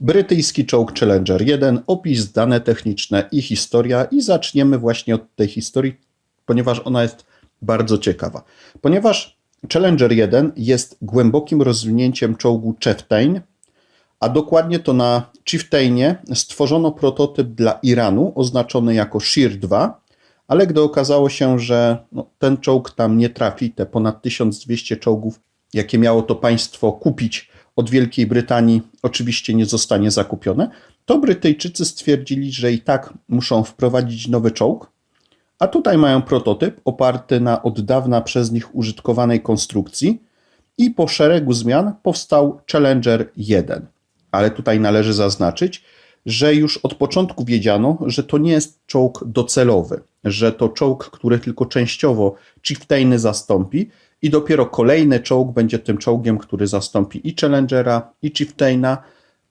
Brytyjski czołg Challenger 1, opis, dane techniczne i historia. I zaczniemy właśnie od tej historii, ponieważ ona jest bardzo ciekawa. Ponieważ Challenger 1 jest głębokim rozwinięciem czołgu Chieftain, a dokładnie to na Chieftainie stworzono prototyp dla Iranu oznaczony jako Shir 2, ale gdy okazało się, że no, ten czołg tam nie trafi, te ponad 1200 czołgów, jakie miało to państwo kupić od Wielkiej Brytanii, oczywiście nie zostanie zakupione, to Brytyjczycy stwierdzili, że i tak muszą wprowadzić nowy czołg, a tutaj mają prototyp oparty na od dawna przez nich użytkowanej konstrukcji i po szeregu zmian powstał Challenger 1. Ale tutaj należy zaznaczyć, że już od początku wiedziano, że to nie jest czołg docelowy, że to czołg, który tylko częściowo Chieftainy zastąpi i dopiero kolejny czołg będzie tym czołgiem, który zastąpi i Challengera, i Chieftaina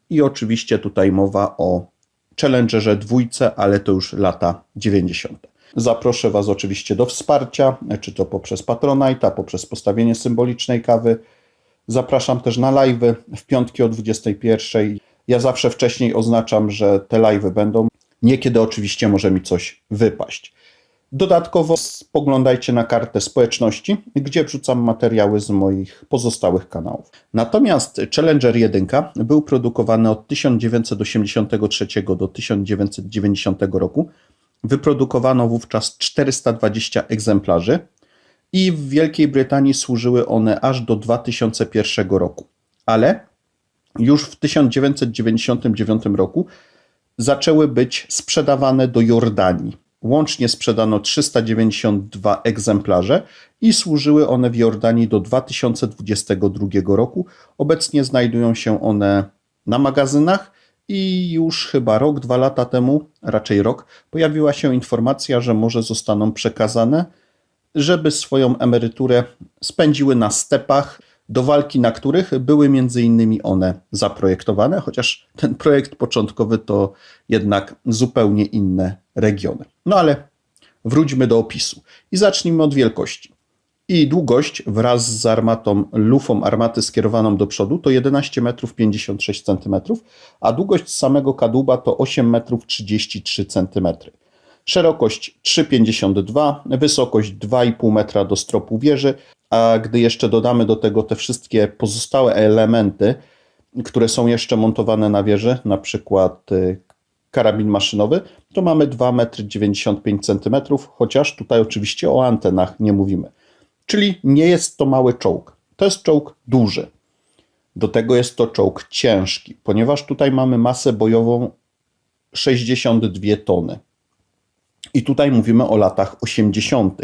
i oczywiście tutaj mowa o Challengerze dwójce, ale to już lata 90. Zaproszę Was oczywiście do wsparcia, czy to poprzez Patronite'a, poprzez postawienie symbolicznej kawy. Zapraszam też na live'y w piątki o 21. Ja zawsze wcześniej oznaczam, że te live'y będą. Niekiedy oczywiście może mi coś wypaść. Dodatkowo spoglądajcie na kartę społeczności, gdzie wrzucam materiały z moich pozostałych kanałów. Natomiast Challenger 1 był produkowany od 1983 do 1990 roku. Wyprodukowano wówczas 420 egzemplarzy i w Wielkiej Brytanii służyły one aż do 2001 roku. Ale już w 1999 roku zaczęły być sprzedawane do Jordanii. Łącznie sprzedano 392 egzemplarze i służyły one w Jordanii do 2022 roku. Obecnie znajdują się one na magazynach i już chyba rok, dwa lata temu, raczej rok, pojawiła się informacja, że może zostaną przekazane, żeby swoją emeryturę spędziły na stepach, do walki na których były między innymi one zaprojektowane, chociaż ten projekt początkowy to jednak zupełnie inne regiony. No ale wróćmy do opisu i zacznijmy od wielkości. I długość wraz z armatą, lufą armaty skierowaną do przodu to 11 metrów 56 cm, a długość samego kadłuba to 8 metrów 33 cm. Szerokość 3,52, wysokość 2,5 metra do stropu wieży, a gdy jeszcze dodamy do tego te wszystkie pozostałe elementy, które są jeszcze montowane na wieży, na przykład y, karabin maszynowy, to mamy 2,95 m, chociaż tutaj oczywiście o antenach nie mówimy. Czyli nie jest to mały czołg. To jest czołg duży. Do tego jest to czołg ciężki, ponieważ tutaj mamy masę bojową 62 tony. I tutaj mówimy o latach 80.,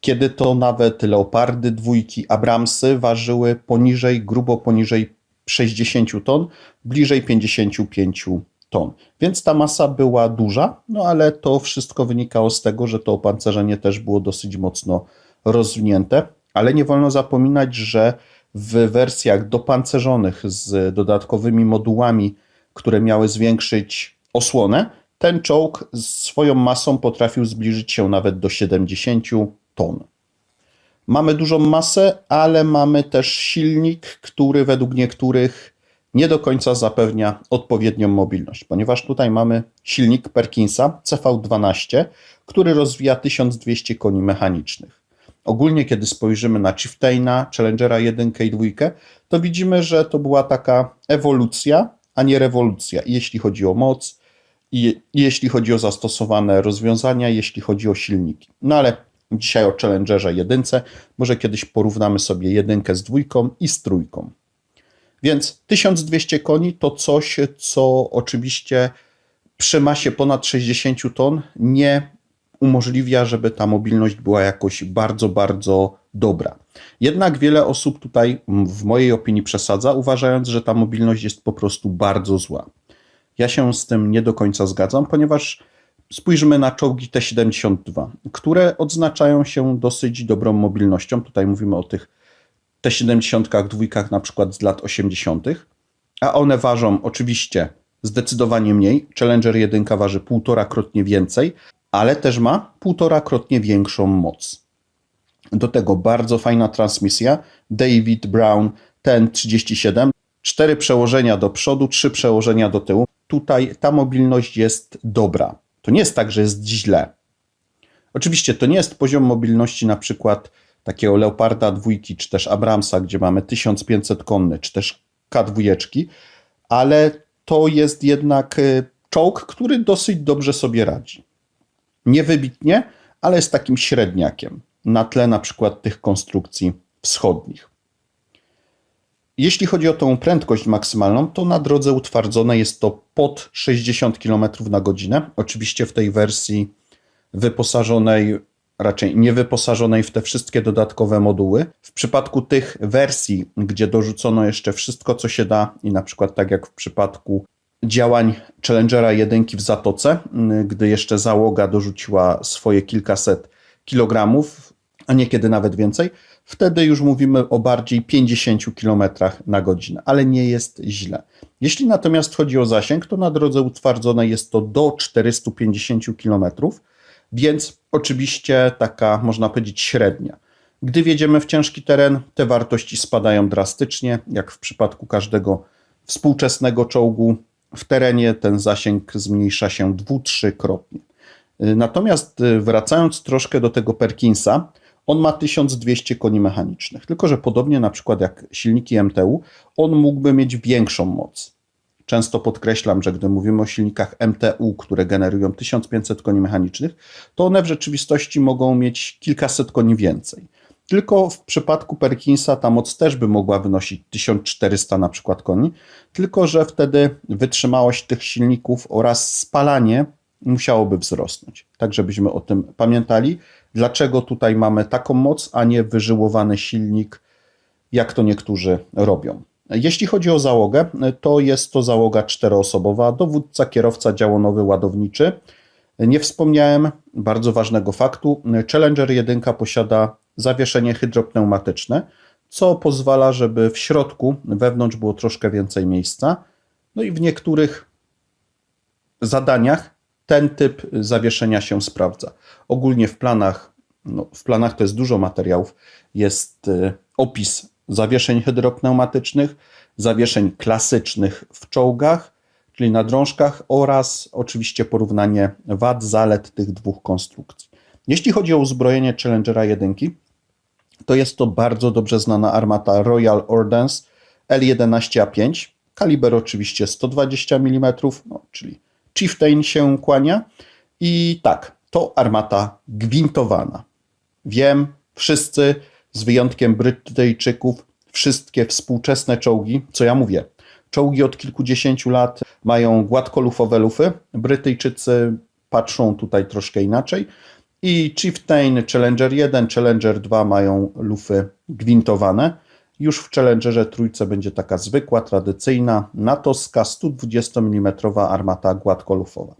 kiedy to nawet leopardy dwójki Abramsy ważyły poniżej, grubo poniżej 60 ton, bliżej 55 ton. Więc ta masa była duża, no ale to wszystko wynikało z tego, że to opancerzenie też było dosyć mocno rozwinięte, ale nie wolno zapominać, że w wersjach dopancerzonych z dodatkowymi modułami, które miały zwiększyć osłonę, ten czołg swoją masą potrafił zbliżyć się nawet do 70 ton. Mamy dużą masę, ale mamy też silnik, który według niektórych nie do końca zapewnia odpowiednią mobilność, ponieważ tutaj mamy silnik Perkinsa CV12, który rozwija 1200 koni mechanicznych. Ogólnie, kiedy spojrzymy na Chieftaina, Challengera 1 i 2, to widzimy, że to była taka ewolucja, a nie rewolucja. Jeśli chodzi o moc, i jeśli chodzi o zastosowane rozwiązania, jeśli chodzi o silniki. No ale dzisiaj o Challengerze 1, może kiedyś porównamy sobie jedynkę z dwójką i z trójką. Więc 1200 koni to coś, co oczywiście przy masie ponad 60 ton nie umożliwia, żeby ta mobilność była jakoś bardzo, bardzo dobra. Jednak wiele osób tutaj, w mojej opinii, przesadza, uważając, że ta mobilność jest po prostu bardzo zła. Ja się z tym nie do końca zgadzam, ponieważ spójrzmy na czołgi T-72, które odznaczają się dosyć dobrą mobilnością. Tutaj mówimy o tych T-70 dwójkach na przykład z lat 80., a one ważą oczywiście zdecydowanie mniej. Challenger 1 waży półtora krotnie więcej, ale też ma półtora krotnie większą moc. Do tego bardzo fajna transmisja David Brown TN37 cztery przełożenia do przodu, trzy przełożenia do tyłu. Tutaj ta mobilność jest dobra. To nie jest tak, że jest źle. Oczywiście to nie jest poziom mobilności na przykład takiego Leoparda dwójki, czy też Abramsa, gdzie mamy 1500 konny, czy też K2, ale to jest jednak y, czołg, który dosyć dobrze sobie radzi. Nie wybitnie, ale jest takim średniakiem na tle na przykład tych konstrukcji wschodnich. Jeśli chodzi o tą prędkość maksymalną, to na drodze utwardzone jest to pod 60 km na godzinę. Oczywiście w tej wersji wyposażonej, raczej nie wyposażonej w te wszystkie dodatkowe moduły. W przypadku tych wersji, gdzie dorzucono jeszcze wszystko, co się da, i na przykład tak jak w przypadku działań Challengera 1 w Zatoce, gdy jeszcze załoga dorzuciła swoje kilkaset kilogramów, a niekiedy nawet więcej, wtedy już mówimy o bardziej 50 km na godzinę, ale nie jest źle. Jeśli natomiast chodzi o zasięg, to na drodze utwardzonej jest to do 450 km, więc oczywiście taka, można powiedzieć, średnia. Gdy wjedziemy w ciężki teren, te wartości spadają drastycznie, jak w przypadku każdego współczesnego czołgu. W terenie ten zasięg zmniejsza się dwu, trzykrotnie. Natomiast y, wracając troszkę do tego Perkinsa, on ma 1200 koni mechanicznych, tylko że podobnie na przykład jak silniki MTU, on mógłby mieć większą moc. Często podkreślam, że gdy mówimy o silnikach MTU, które generują 1500 koni mechanicznych, to one w rzeczywistości mogą mieć kilkaset koni więcej. Tylko w przypadku Perkinsa ta moc też by mogła wynosić 1400 na przykład koni, tylko że wtedy wytrzymałość tych silników oraz spalanie musiałoby wzrosnąć. Tak, żebyśmy o tym pamiętali. Dlaczego tutaj mamy taką moc, a nie wyżyłowany silnik, jak to niektórzy robią. Jeśli chodzi o załogę, to jest to załoga czteroosobowa, dowódca, kierowca działonowy, ładowniczy. Nie wspomniałem bardzo ważnego faktu. Challenger 1 posiada zawieszenie hydropneumatyczne, co pozwala, żeby w środku, wewnątrz było troszkę więcej miejsca. No i w niektórych zadaniach ten typ zawieszenia się sprawdza. Ogólnie w planach, no w planach to jest dużo materiałów, jest y, opis zawieszeń hydropneumatycznych, zawieszeń klasycznych w czołgach, czyli na drążkach oraz oczywiście porównanie wad, zalet tych dwóch konstrukcji. Jeśli chodzi o uzbrojenie Challengera 1, to jest to bardzo dobrze znana armata Royal Ordnance L11A5, kaliber oczywiście 120 mm, no, czyli Chieftain się kłania. I tak, to armata gwintowana. Wiem, wszyscy, z wyjątkiem Brytyjczyków, wszystkie współczesne czołgi, co ja mówię, czołgi od kilkudziesięciu lat mają gładkolufowe lufy. Brytyjczycy patrzą tutaj troszkę inaczej. I Chieftain Challenger 1, Challenger 2 mają lufy gwintowane. Już w Challengerze trójce będzie taka zwykła, tradycyjna, natowska 120 mm armata gładkolufowa.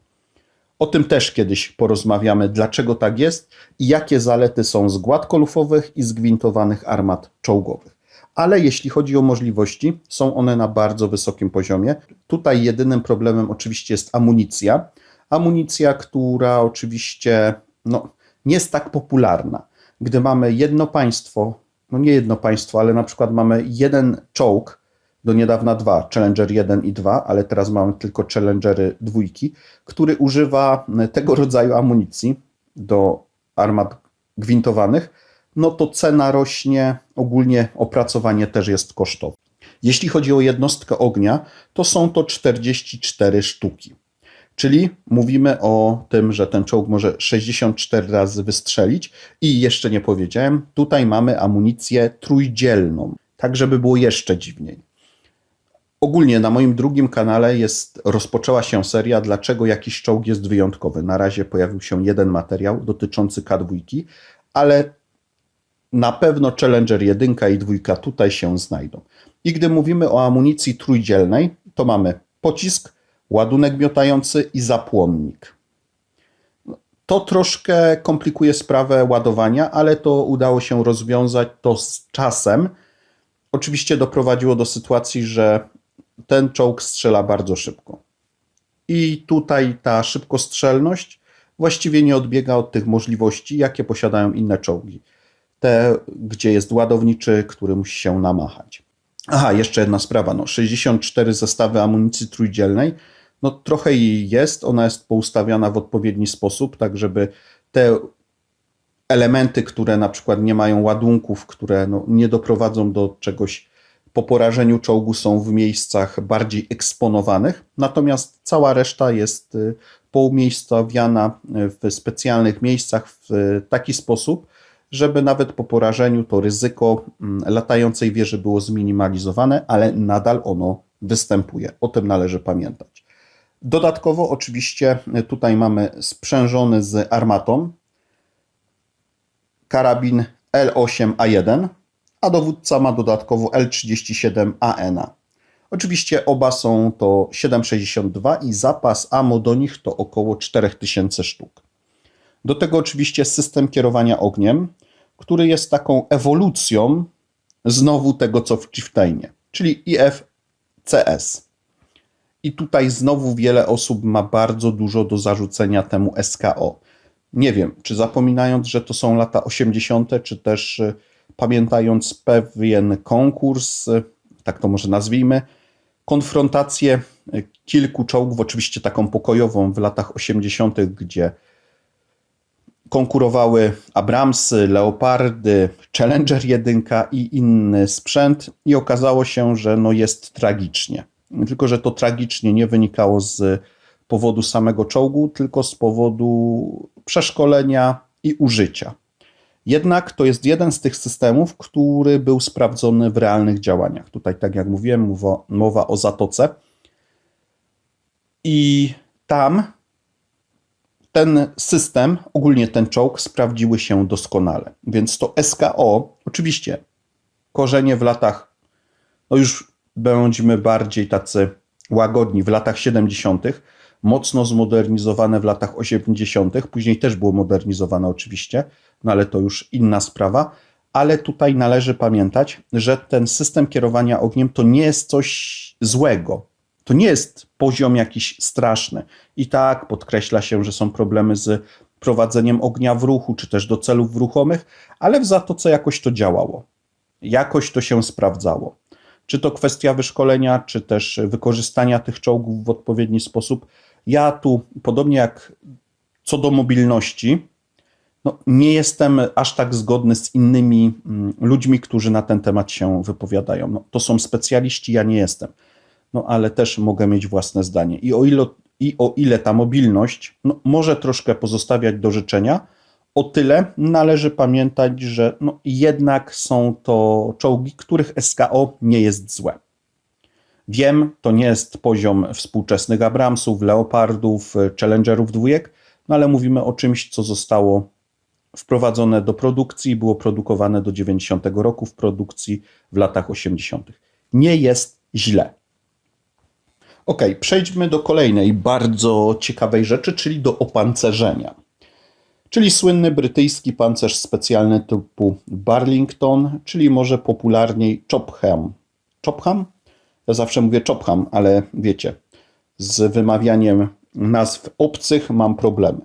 O tym też kiedyś porozmawiamy, dlaczego tak jest i jakie zalety są z gładkolufowych i zgwintowanych armat czołgowych. Ale jeśli chodzi o możliwości, są one na bardzo wysokim poziomie. Tutaj jedynym problemem oczywiście jest amunicja. Amunicja, która oczywiście no, nie jest tak popularna. Gdy mamy jedno państwo, no nie jedno państwo, ale na przykład mamy jeden czołg, do niedawna dwa, Challenger 1 i 2, ale teraz mamy tylko Challengery dwójki, który używa tego rodzaju amunicji do armat gwintowanych, no to cena rośnie, ogólnie opracowanie też jest kosztowe. Jeśli chodzi o jednostkę ognia, to są to 44 sztuki. Czyli mówimy o tym, że ten czołg może 64 razy wystrzelić i jeszcze nie powiedziałem, tutaj mamy amunicję trójdzielną, tak żeby było jeszcze dziwniej. Ogólnie na moim drugim kanale jest, rozpoczęła się seria, dlaczego jakiś czołg jest wyjątkowy. Na razie pojawił się jeden materiał dotyczący K2, ale na pewno Challenger 1 i 2 tutaj się znajdą. I gdy mówimy o amunicji trójdzielnej, to mamy pocisk, ładunek miotający i zapłonnik. To troszkę komplikuje sprawę ładowania, ale to udało się rozwiązać to z czasem. Oczywiście doprowadziło do sytuacji, że ten czołg strzela bardzo szybko. I tutaj ta szybkostrzelność właściwie nie odbiega od tych możliwości, jakie posiadają inne czołgi. Te, gdzie jest ładowniczy, który musi się namachać. Aha, jeszcze jedna sprawa. No, 64 zestawy amunicji trójdzielnej. No trochę jej jest, ona jest poustawiana w odpowiedni sposób, tak żeby te elementy, które na przykład nie mają ładunków, które no, nie doprowadzą do czegoś po porażeniu czołgu są w miejscach bardziej eksponowanych, natomiast cała reszta jest y, poumiejscowiana w specjalnych miejscach w taki sposób, żeby nawet po porażeniu to ryzyko mm, latającej wieży było zminimalizowane, ale nadal ono występuje. O tym należy pamiętać. Dodatkowo, oczywiście, tutaj mamy sprzężony z armatą karabin L8A1, a dowódca ma dodatkowo L37AN. Oczywiście oba są to 7,62 i zapas AMO do nich to około 4000 sztuk. Do tego oczywiście system kierowania ogniem, który jest taką ewolucją znowu tego, co w Chieftainie, czyli IFCS. I tutaj znowu wiele osób ma bardzo dużo do zarzucenia temu SKO. Nie wiem, czy zapominając, że to są lata 80., czy też y, pamiętając pewien konkurs, y, tak to może nazwijmy, konfrontację y, kilku czołgów, oczywiście taką pokojową w latach 80., gdzie konkurowały Abramsy, Leopardy, Challenger 1 i inny sprzęt i okazało się, że no jest tragicznie. Tylko, że to tragicznie nie wynikało z powodu samego czołgu, tylko z powodu przeszkolenia i użycia. Jednak to jest jeden z tych systemów, który był sprawdzony w realnych działaniach. Tutaj, tak jak mówiłem, mowa, mowa o zatoce. I tam ten system, ogólnie ten czołg, sprawdziły się doskonale. Więc to SKO, oczywiście, korzenie w latach, no już będziemy bardziej tacy łagodni, w latach 70., mocno zmodernizowane w latach 80., później też było modernizowane oczywiście, no ale to już inna sprawa. Ale tutaj należy pamiętać, że ten system kierowania ogniem to nie jest coś złego. To nie jest poziom jakiś straszny. I tak podkreśla się, że są problemy z prowadzeniem ognia w ruchu, czy też do celów ruchomych, ale w zatoce jakoś to działało. Jakoś to się sprawdzało. Czy to kwestia wyszkolenia, czy też wykorzystania tych czołgów w odpowiedni sposób. Ja tu, podobnie jak co do mobilności, no, nie jestem aż tak zgodny z innymi mm, ludźmi, którzy na ten temat się wypowiadają. No, to są specjaliści, ja nie jestem. No ale też mogę mieć własne zdanie. I o ile, i o ile ta mobilność no, może troszkę pozostawiać do życzenia, o tyle należy pamiętać, że no, jednak są to czołgi, których SKO nie jest złe. Wiem, to nie jest poziom współczesnych Abramsów, Leopardów, Challengerów dwójek, no ale mówimy o czymś, co zostało wprowadzone do produkcji, było produkowane do 90 roku w produkcji w latach 80. Nie jest źle. Ok, przejdźmy do kolejnej bardzo ciekawej rzeczy, czyli do opancerzenia. Czyli słynny brytyjski pancerz specjalny typu Burlington, czyli może popularniej Chopham. Chopham? Ja zawsze mówię Chopham, ale wiecie, z wymawianiem nazw obcych mam problemy.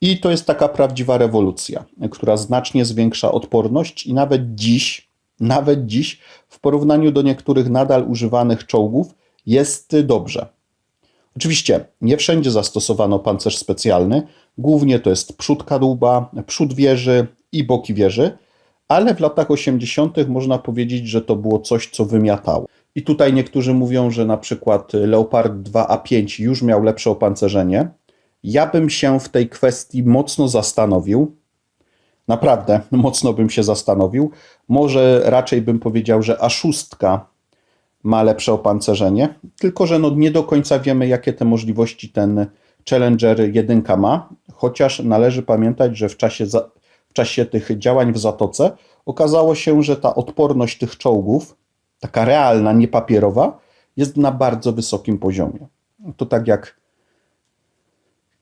I to jest taka prawdziwa rewolucja, która znacznie zwiększa odporność i nawet dziś, nawet dziś w porównaniu do niektórych nadal używanych czołgów jest dobrze. Oczywiście nie wszędzie zastosowano pancerz specjalny, głównie to jest przód kadłuba, przód wieży i boki wieży, ale w latach 80. można powiedzieć, że to było coś, co wymiatało. I tutaj niektórzy mówią, że na przykład Leopard 2A5 już miał lepsze opancerzenie. Ja bym się w tej kwestii mocno zastanowił. Naprawdę, mocno bym się zastanowił. Może raczej bym powiedział, że A6 ma lepsze opancerzenie, tylko że no nie do końca wiemy, jakie te możliwości ten Challenger 1 ma, chociaż należy pamiętać, że w czasie, za, w czasie tych działań w Zatoce okazało się, że ta odporność tych czołgów, taka realna, niepapierowa, jest na bardzo wysokim poziomie. To tak jak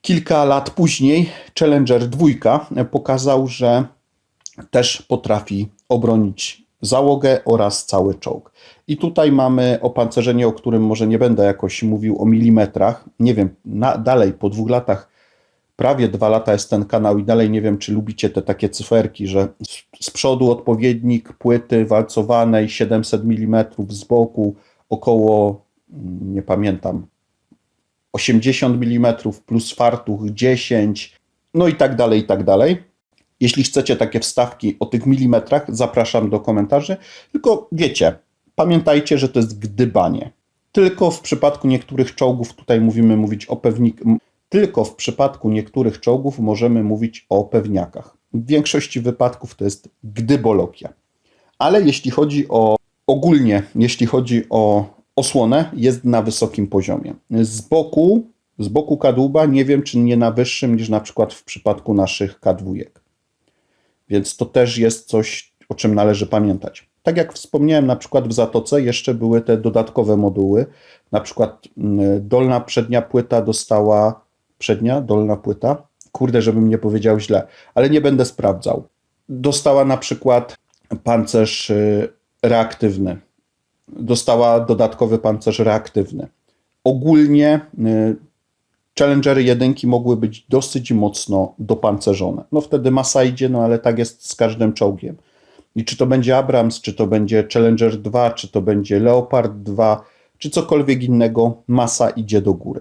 kilka lat później Challenger 2 pokazał, że też potrafi obronić załogę oraz cały czołg. I tutaj mamy opancerzenie, o którym może nie będę jakoś mówił o milimetrach. Nie wiem, na, dalej po dwóch latach prawie dwa lata jest ten kanał i dalej nie wiem, czy lubicie te takie cyferki, że z- z przodu odpowiednik płyty walcowanej 700 mm, z boku około, mm, nie pamiętam, 80 mm plus fartuch 10, no i tak dalej, i tak dalej. Jeśli chcecie takie wstawki o tych milimetrach, zapraszam do komentarzy. Tylko wiecie, pamiętajcie, że to jest gdybanie. Tylko w przypadku niektórych czołgów, tutaj mówimy mówić o pewnik, tylko w przypadku niektórych czołgów możemy mówić o pewniakach. W większości wypadków to jest gdybologia. Ale jeśli chodzi o ogólnie, jeśli chodzi o osłonę, jest na wysokim poziomie. Z boku, z boku kadłuba nie wiem, czy nie na wyższym niż na przykład w przypadku naszych K2. Więc to też jest coś, o czym należy pamiętać. Tak jak wspomniałem, na przykład w Zatoce jeszcze były te dodatkowe moduły. Na przykład mm, dolna przednia płyta dostała. Przednia, dolna płyta. Kurde, żebym nie powiedział źle, ale nie będę sprawdzał. Dostała na przykład pancerz y, reaktywny. Dostała dodatkowy pancerz reaktywny. Ogólnie y, Challengery jedynki mogły być dosyć mocno dopancerzone. No wtedy masa idzie, no ale tak jest z każdym czołgiem. I czy to będzie Abrams, czy to będzie Challenger 2, czy to będzie Leopard 2, czy cokolwiek innego, masa idzie do góry.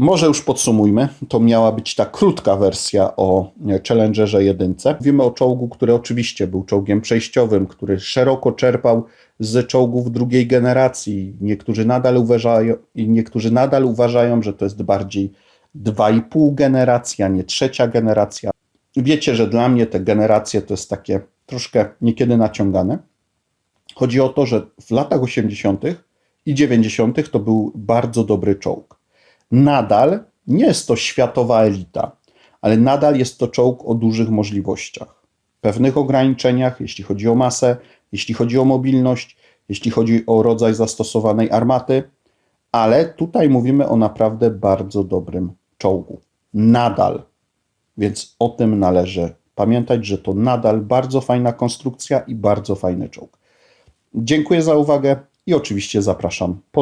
Może już podsumujmy. To miała być ta krótka wersja o e, Challengerze 1. Mówimy o czołgu, który oczywiście był czołgiem przejściowym, który szeroko czerpał z czołgów drugiej generacji. Niektórzy nadal uważają, niektórzy nadal uważają, że to jest bardziej 2,5 generacja, nie trzecia generacja. Wiecie, że dla mnie te generacje to jest takie troszkę niekiedy naciągane. Chodzi o to, że w latach 80. i 90. to był bardzo dobry czołg. Nadal nie jest to światowa elita, ale nadal jest to czołg o dużych możliwościach. Pewnych ograniczeniach, jeśli chodzi o masę, jeśli chodzi o mobilność, jeśli chodzi o rodzaj zastosowanej armaty, ale tutaj mówimy o naprawdę bardzo dobrym czołgu. Nadal. Więc o tym należy pamiętać, że to nadal bardzo fajna konstrukcja i bardzo fajny czołg. Dziękuję za uwagę i oczywiście zapraszam ponownie.